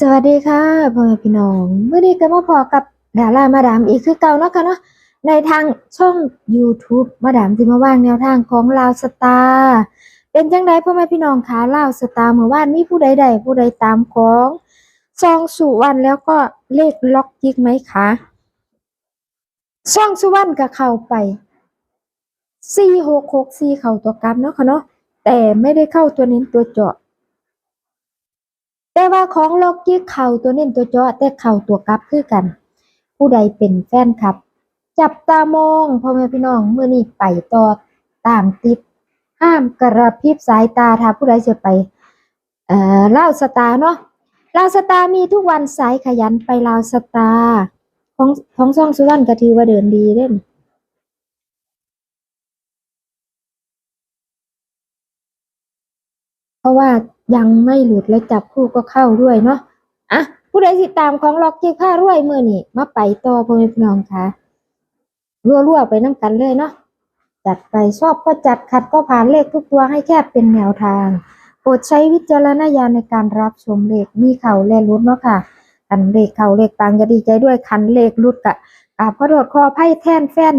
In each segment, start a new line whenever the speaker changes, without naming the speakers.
สวัสดีค่ะพ่อแม่พี่น้องเมื่อนี้ก็มาพอกับดารามาดามอีกคือเก่าเนาะค่ะเนาะในทางช่อง YouTube มาดามที่มาว่างแนวทางของลาวสตาร์เป็นจังไดพ่อแม่พี่น้องคะลาวสตาร์เมื่อวานมีผู้ใดใดผู้ใดตามของซองสุวรรณแล้วก็เลขล็อกยิกไหมคะซองสุวรรณก็เข้าไปสี่หกหกสี่เข้าตัวกลับเนาะค่ะเนาะแต่ไม่ได้เข้าตัวเน้นตัวเจาะ แต่ว่าของล็อกกี้เข่าตัวเน้นตัวเจาะแต่เข่าตัวกลับคือกัน ผู้ใดเป็นแฟนครับ จับตามองพ่อแม่พี่น้องเมื่อนี้ไปต่อตามติด ห้ามกระพริบสายตาถ้าผู้ใดจะไปเอ่อลาวสตาร์เนาะลาวสตาร์มีทุกวันสายขยันไปลาวสตาร์ของของซ่องสุวรรณก็ถือว่าเดินดีเด้นเพ ราะว่ายังไม่หลุดและจับคู่ก็เข้าด้วยเนาะอะผู้ใดติดตามของล็อกกี้ผ้ารวยเมื่อนี่มาไปต่อพ่อแม่พี่น้องค่ะรัวๆไปน้ำกันเลยเนาะจัดไปชอบก็จัดขัดก็ผ่านเลขทุกตัวให้แค่เป็นแนวทางโปรดใช้วิจารณญาณในการรับชมเลขมีเข่าและรุดเนาะค่ะคันเลขเข่าเลขปังจะดีใจด้วยคันเลขรุดกะกราบขอโทษขออภัยแท่นแฟน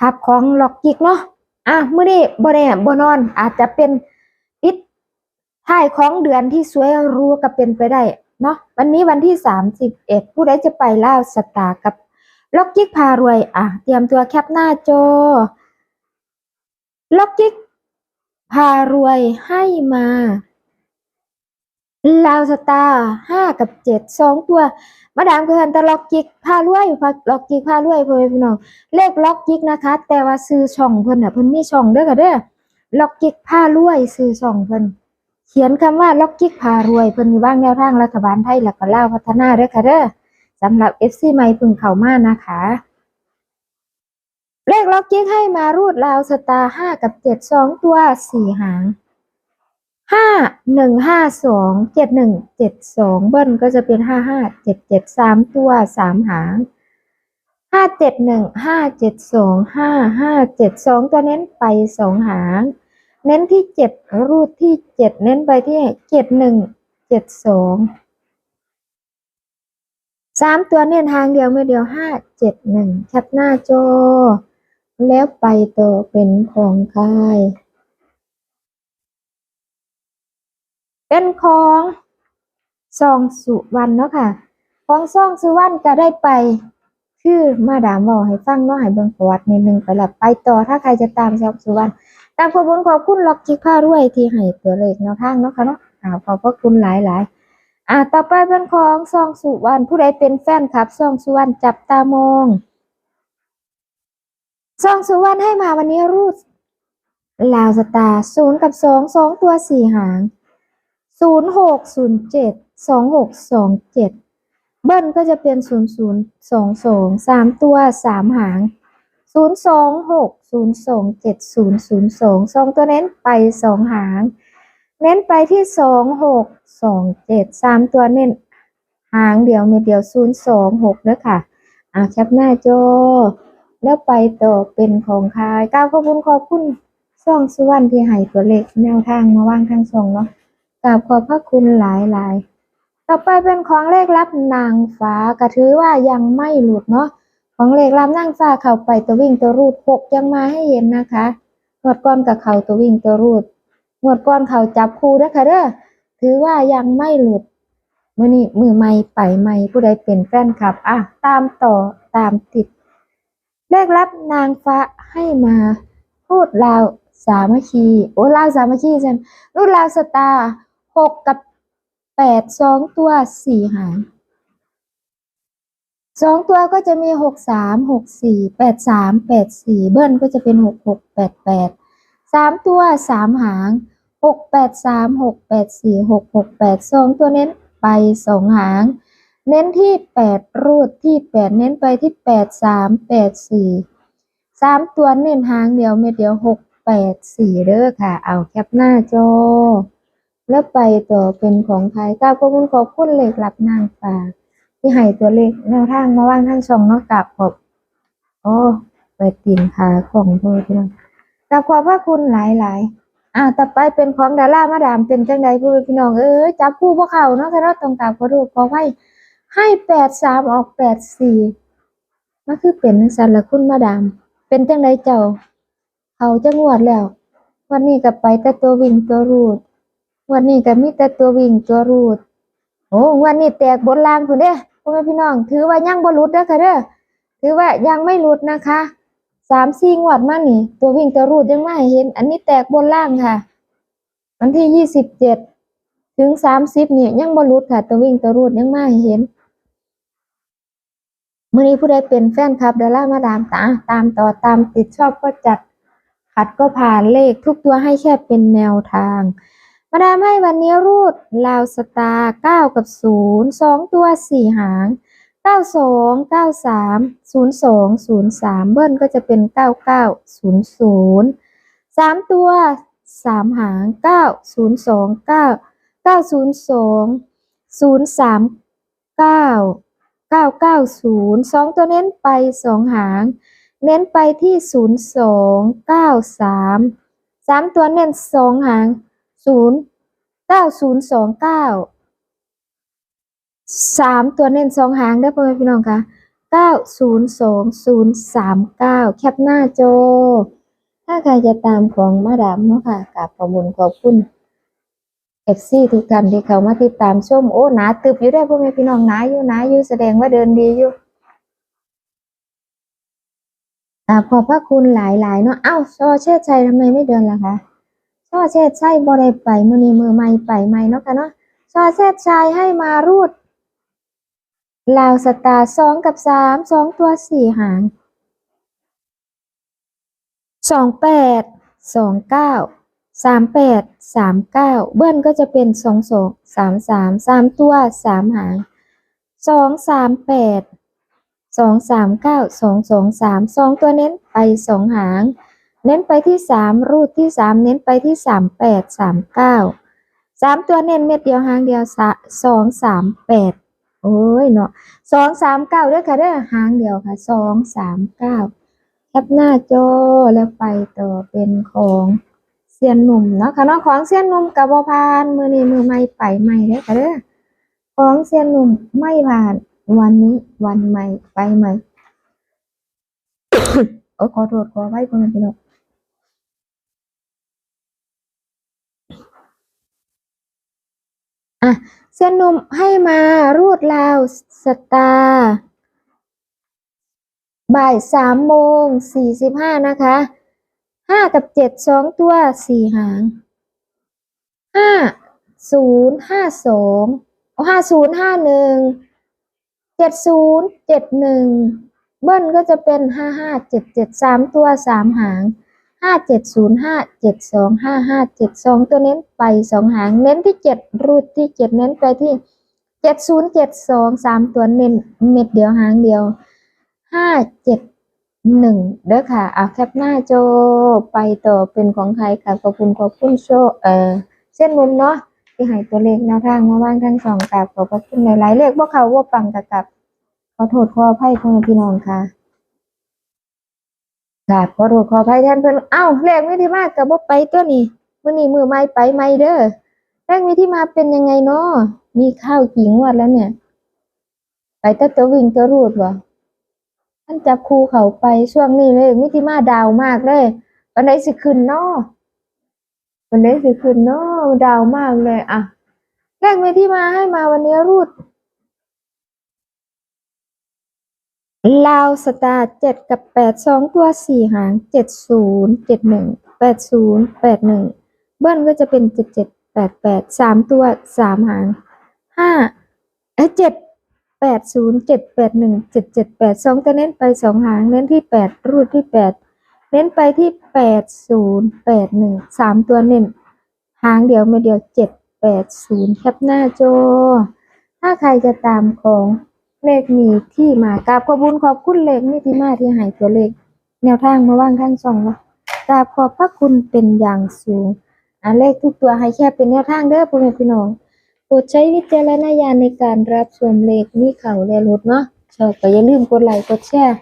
ครับของล็อกกิกเนาะอะเมื้อนี้บ่แน่บ่นอนอาจจะเป็น ท้ายของเดือนที่สวยรู้ก็เป็นไปได้เนาะวันนี้วันที่31ผู้ใดจะไปล่าสตาร์กับล็อกกิกพารวย อะ เตรียมตัวแคปหน้าจอล็อกกิกพารวยให้มาลาวสตาร์ห้ากับเจ็ดสองตัว มาดามเกินต่ล็อกจิกพารวยพล็อกจิกพารวยเพื่อนพี่น้องเลขล็อกจิกนะคะ แต่ว่าซื้อช่องเพิ่นน่ะเพิ่นมีช่องเด้อค่ะเด้อล็อกจิกพารวยซื้อช่องเพิ่น เขียนคำว่าล็อกจิกพารวยเพิ่นมีบ้างแนวทางรัฐบาลไทยแล้วก็ลาพัฒนาเด้อค่ะเด้อสำหรับ FC ใหม่พิ่งเข้ามานะคะ เลขล็อกกิ๊กให้มารูดราวสตาร์ห้ากับเจ็ดสองตัวสี่หางห้าหนึ่งห้าสองเจ็ดหนึ่งเจ็ดสองเบิ้ลก็จะเป็นห้าห้าเจ็ดเจ็ดสามตัวสามหางห้าเจ็ดหนึ่งห้าเจ็ดสองห้าห้าเจ็ดสองตัวเน้นไปสองหาง เน้นที่เจ็ดรูดที่เจ็ดเน้นไปที่เจ็ดหนึ่งเจ็ดสองสามตัวเน้นทางเดียวไม่เดียวห้าเจ็ดหนึ่งแคปหน้าจอ แล้วไปต่อเป็นของใครเป็นของซองสุวรรณเนาะค่ะ ของซองสุวรรณก็ได้ไป คือมาดามบอกให้ฟังเนาะให้เบิ่งประวัตินิดนึงไปแล้วไปต่อถ้าใครจะตามซองสุวรรณ ตามขอบคุณขอบคุณล็อกจิกผ้ารวยที่ให้ตัวเลขแนวทางเนาะค่ะเนาะอ่าขอบพระคุณหลายหลายๆอ่าต่อไปเป็นของซองสุวรรณผู้ใดเป็นแฟนคลับซองสุวรรณจับตามองซองสุวรรณให้มาวันนี้รูดลาวสตาร์ศูนย์กับสองสองตัวสี่หางศูนย์หกศูนย์เจ็ดสองหกสองเจ็ดเบิ้ลก็จะเป็นศูนย์ศูนย์สองสองสามตัวสามหาง ศูนย์สองหกศูนย์สองเจ็ดศูนย์ศูนย์สองสองตัวเน้นไปสองหาง เน้นไปที่สองหกสองเจ็ดสามตัวเน้นหางเดียวเม็ดเดียวศูนย์สองหกเด้อค่ะอ่าแคปหน้าจอแล้วไปต่อเป็นของคายก้าวขอบคุณขอบคุณซ่องสุวรรณที่ให้ตัวเลขแนวทางมาว่างทางช่องเนาะกราบขอบพระคุณหลายหลายต่อไปเป็นของเลขลับนางฟ้าก็ถือว่ายังไม่หลุดเนาะ ของเลขลับนางฟ้าเข้าไปตัววิ่งตัวรูดหกยังมาให้เห็นนะคะงวดก้อนกับเขาตัววิ่งตัวรูดงวดก้อนเขาจับคู่นะคะเด้อถือว่ายังไม่หลุดมือนี้มือใหม่ไปใหม่ผู้ใดเป็นแฟนคลับ อะ ตามต่อตามติดเลขลับนางฟ้าให้มา พูดลาวสามัคคีโอ้ลาวสามัคคีใช่ไหมรูดลาวสตาร์หกกับแปดสองตัวสี่หาง สองตัวก็จะมีหกสามหกสี่แปดสามแปดสี่เบิ้ลก็จะเป็นหกหกแปดแปดสามตัวสามหางหกแปดสามหกแปดสี่หกหกแปดสองตัวเน้นไปสองหาง เน้นที่แปดรูดที่แปดเน้นไปที่แปดสามแปดสี่สามตัวเน้นหางเดียวเม็ดเดียวหกแปดสี่เด้อค่ะ เอาแคปหน้าจอ แล้วไปต่อเป็นของใครก้าวขอบคุณขอบคุณเลขหลับนางฝาก ที่ให้ตัวเลขแนวทางมาว่างทั้งช่องเนอกกับขอบโอ้ไปตีนขาของเธอพี่น้องกับขอบพระคุณหลายอ่าต่อไปเป็นของดารามาดามเป็นจังใดผู้พี่น้องเอ้ยจับคู่พวกเขาเนาะค่ะเนาะตรงกลางขอโทษขอไว้ให้แปดสามออกแปดสี่มันคือเป็นจังซั่นละคุณมาดาม เป็นจังใดเจ้าเขาจะงวดแล้ว วันนี้ก็ไปแต่ตัววิ่งตัวรูด วันนี้ก็มีแต่ตัววิ่งตัวรูดโอ้วันนี้แตกบนล่างพุ่นเด้อ พ่อแม่พี่น้อง ถือว่ายังบ่หลุดเด้อค่ะเด้อถือว่ายังไม่หลุดนะคะสามสี่งวดมานี่ ตัววิ่งตัวรูดยังไม่เห็น อันนี้แตกบนล่างค่ะวันที่ยี่สิบเจ็ดถึงสามสิบเนี่ยยังบ่หลุดค่ะ ตัววิ่งตัวรูดยังไม่เห็นมื่อนี้ผู้ใดเป็นแฟนคลับดารามาดามตาตามต่อตามติดชอบก็จัดขัดก็ผ่านเลขทุกตัวให้แค่เป็นแนวทาง มาดามให้วันนี้รูดลาวสตาร์เก้ากับศูนย์สองตัวสี่หางเก้าสองเก้าสามศูนย์สองศูนย์สามเบิ้ลก็จะเป็นเก้าเก้าศูนย์ศูนย์สามตัวสามหางเก้าศูนย์สองเก้าเก้าศูนย์สองศูนย์สามเก้าเก้าเก้าศูนย์สองตัวเน้นไปสองหาง เน้นไปที่ศูนย์สองเก้าสามสามตัวเน้นสองหาง ศูนย์เก้าศูนย์สองเก้าสามตัวเน้นสองหางได้พ่อแม่พี่น้องคะเก้าศูนย์สองศูนย์สามเก้าแคปหน้าโจ ถ้าใครจะตามของมาดามเนาะค่ะกับขอบคุญขอบคุณเอฟซีทุกท่านที่เขามาติดตามชมโอ้หนาตึบอยู่ได้พ่อแม่พี่น้องหนาอยู่หนาอยู่แสดงว่าเดินดีอยู่อ่าขอบพระคุณหลายๆเนาะเอ้าช่อเชษชัยทำไมไม่เดินล่ะคะ ช่อเชษชัยบ่ได้ไปมือนี้มือใหม่ไปใหม่เนาะค่ะเนาะช่อเชษชัยให้มารูดลาวสตาสองกับสามสองตัวสี่หางสองแปดสองเก้าสามแปดสามเก้าเบิ้ลก็จะเป็นสองสองสามสามสามตัวสามหางสองสามแปดสองสามเก้าสองสองสามสองตัวเน้นไปสองหาง เน้นไปที่สามรูดที่สามเน้นไปที่สามแปดสามเก้าสามตัวเน้นเม็ดเดียวหางเดียวสองสามแปดโอ้ยเนาะสองสามเก้าด้อค่ะเด้อหางเดียวค่ะสองสามเก้าแคปหน้าจอแล้วไปต่อเป็นของเซียนหนุ่มเนาะค่ะเนาะของเซียนหนุ่มกับบพานมือนี้มือไม่ไปไม่เด้อค่ะเด้อของเซียนหนุ่มไม่ผ่านวันนี้วันใหม่ไปใหม่โอ้ขอโทษขอไว้ก่อนพี่น้อง อะเส้นนมให้มารูดลาวสตาร์บ่ายสามโมงสี่สิบห้านะคะห้ากับเจ็ดสองตัวสี่หางห้าศูนย์ห้าสองห้าศูนย์ห้าหนึ่งเจ็ดศูนย์เจ็ดหนึ่งเบิ้ลก็จะเป็นห้าห้าเจ็ดเจ็ดสามตัวสามหาง ห้าเจ็ดศูนย์ห้าเจ็ดสองห้าห้าเจ็ดสองตัวเน้นไปสองหางเน้นที่เจ็ดรูดที่เจ็ดเน้นไปที่เจ็ดศูนย์เจ็ดสองสามตัวเน้นเม็ดเดียวหางเดียวห้าเจ็ดหนึ่งเด้อค่ะเอาแคปหน้าโจไปต่อเป็นของใครค่ะขอบคุณขอบคุณโชเออเส้นมุมเนาะที่ให้ตัวเลขแนวทางมาบ้างทั้งสองกับขอบพระคุณหลายๆเลขพวกเขาว่าปังกับกับขอโทษขออภัยพ่อพี่น้องค่ะ กับขอโทษขออภัยแทนเพื่อนเอ้าเลขไม่ที่มากกับว่ไปตัวนี้มื่อนี้มือไม่ไปไม่เด้อเลขมีที่มาเป็นยังไงเนาะมีข้าวกี่งวดแล้วเนี่ย ไปแต่ตัววิ่งตัวรูดวะท่านจับคูเขาไปช่วงนี้เลยมิที่มาดาวมากเลยวันไหนสิขึ้นเนาะวันนี้สิคืนเนาะดาวมากเลยอะแรกมีที่มาให้มาวันนี้รูด ลาวสตาร์เจ็ดกับแปดสองตัวสี่หางเจ็ดศูนย์เจ็ดหนึ่งแปดศูนย์แปดหนึ่งเบิ้ลก็จะเป็นเจ็ดเจ็ดแปดแปดสามตัวสามหางห้าเอ้เจ็ดแปดศูนย์เจ็ดแปดหนึ่งเจ็ดเจ็ดแปดสองตัวเน้นไปสองหางเน้นที่แปดรูดที่แปดเน้นไปที่แปดศูนย์แปดหนึ่งสามตัวเน้นหางเดียวไม่เดียวเจ็ดแปดศูนย์แคปหน้าโจถ้าใครจะตามของ เลขมีที่มากราบขอบุญขอบคุณเลขมีที่มาที่ให้ตัวเลข แนวทางมาว่างข้างช่องละกราบขอบพระคุณเป็นอย่างสูงอ่าเลขทุกตัวให้แค่เป็นแนวทางเด้อพ่อแม่พี่น้องโปรดใช้วิจารณญาณในการรับชมเลขมีเข่าและลดเนาะชอบก็อย่าลืมกดไลค์กดแชร์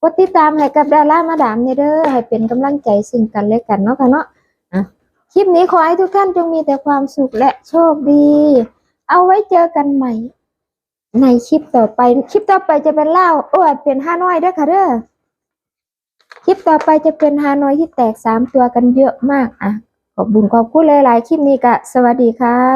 กดติดตามให้กับดารามาดามเนี่ยเด้อให้เป็นกำลังใจซึ่งกันและกันเนาะค่ะเนาะอะคลิปนี้ขอให้ทุกท่านจงมีแต่ความสุขและโชคดี เอาไว้เจอกันใหม่ ในคลิปต่อไป คลิปต่อไปจะเป็นเล่าวโอ้ยเป็นฮานอยด้วยค่ะเด้อคลิปต่อไปจะเป็นฮานอยที่แตกสามตัวกันเยอะมากอะขอบบุญขอบคุณหลายๆคลิปนี้กะสวัสดีค่ะ